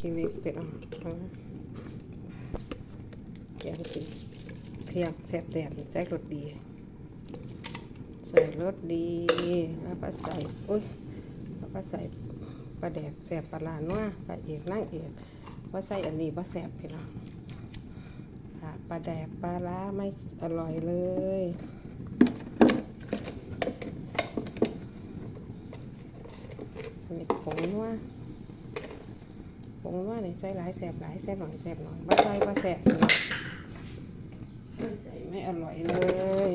คิวิกเป็ดอะเอแกงกินเที่ยงแซ่บแดดใส่รสดี ใส่รสดี แล้วก็ใส่ อุ้ย แล้วก็ใส่ปลาแดกแซ่บปลาลานัวปลาเอกนั่งเอกว่าใส่อันนี้ว่าแซ่บพี่น้องปลาแดกปลาล้าไม่อร่อยเลยอันนี้ผงนัว ผมว่าในใส่หลายแสบหลายแสบหน่อยแสบหน่อยบ่ใส่บ่แสบไม่ใส่ไม่อร่อยเลย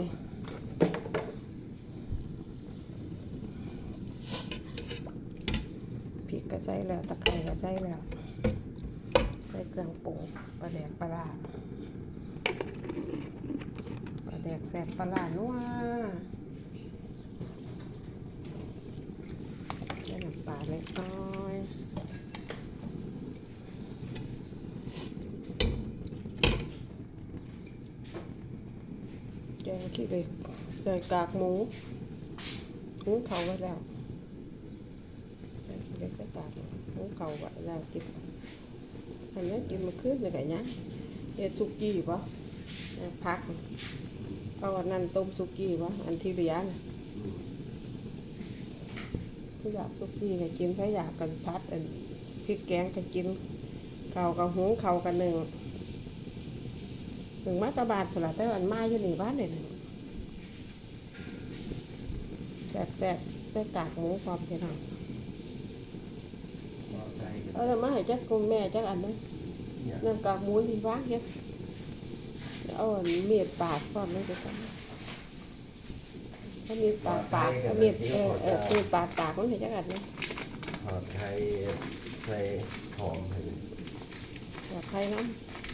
พริกก็ใส่แล้วตะไคร้ก็ใส่แล้วใส่เครื่องปรุงปลาแดกปลาร้าปลาแดกแสบปลาร้านัวใส่น้ำปลาเล็กน้อย แกงขี้เหล็ก ใส่กากหมูหุงเขาไว้แล้วแกงขี้เหล็กใส่กากหมูหุงเขาไว้แล้วกินอันนี้กินมาคืนเลยกันเนี้ยเฮ็ดสุกี้ปะพักเอาอันนั้นต้มสุกี้ปะอันที่เหลือน่ะถ้าอยากสุกี้ก็กินถ้าอยากกันพัดอันพริกแกงก็กินเขากับหุงเขากันหนึ่ง ถึงมาตะบาดผละแต่วันมาอยู่นี่บ้านเนี่ยแซ่บแซ่บๆแต่กากหมูความพี่น้องเอาแล้วมาให้จักคุณแม่จักอันนึงนั่นกากหมูที่ว่างเยอะเอาอันเมียดปาดความไม่ได้กันถ้ามีปาดปากถ้ามีดเออเออมีดปาดปากมันให้จักอันนึงทอดไข่ใส่หอมให้เลยอยากใครน้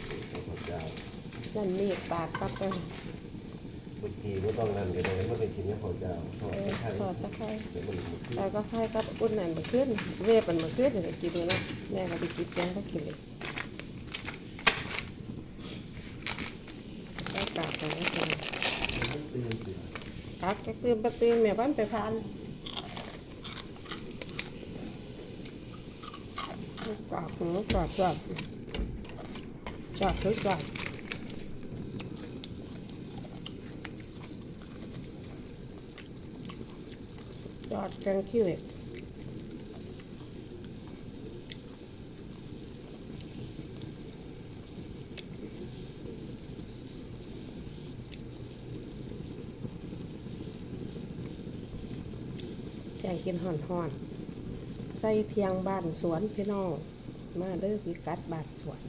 ใส่ข้าวเจ้าำ นั่นมีดปาดปั๊บเออ เมื่อกี้ก็ต้องนั่นกันเลยไม่ได้กินกับข้าวเจ้าทอดเออไข่ทอดตะไคร้ เดี๋ยวมันหมดที่แล้วก็ให้กับอุ่นนั่นมาขึ้น เวฟมันมาขึ้นเดี๋ยวกินเลยนะแม่ก็ไปกินแกงก็กินเลยได้กากกันแล้วกันมันตื่นตื่นพักก็ตื่นไปตื่นแม่บ้านไปพานกากหมูกากจอดจอดคือจอดจอดแกงขี้เหล็กแกงกินห่อนห่อนใส่เทียงบ้านสวนพี่น้อง มาเด้อพี่กัดบ้านสวน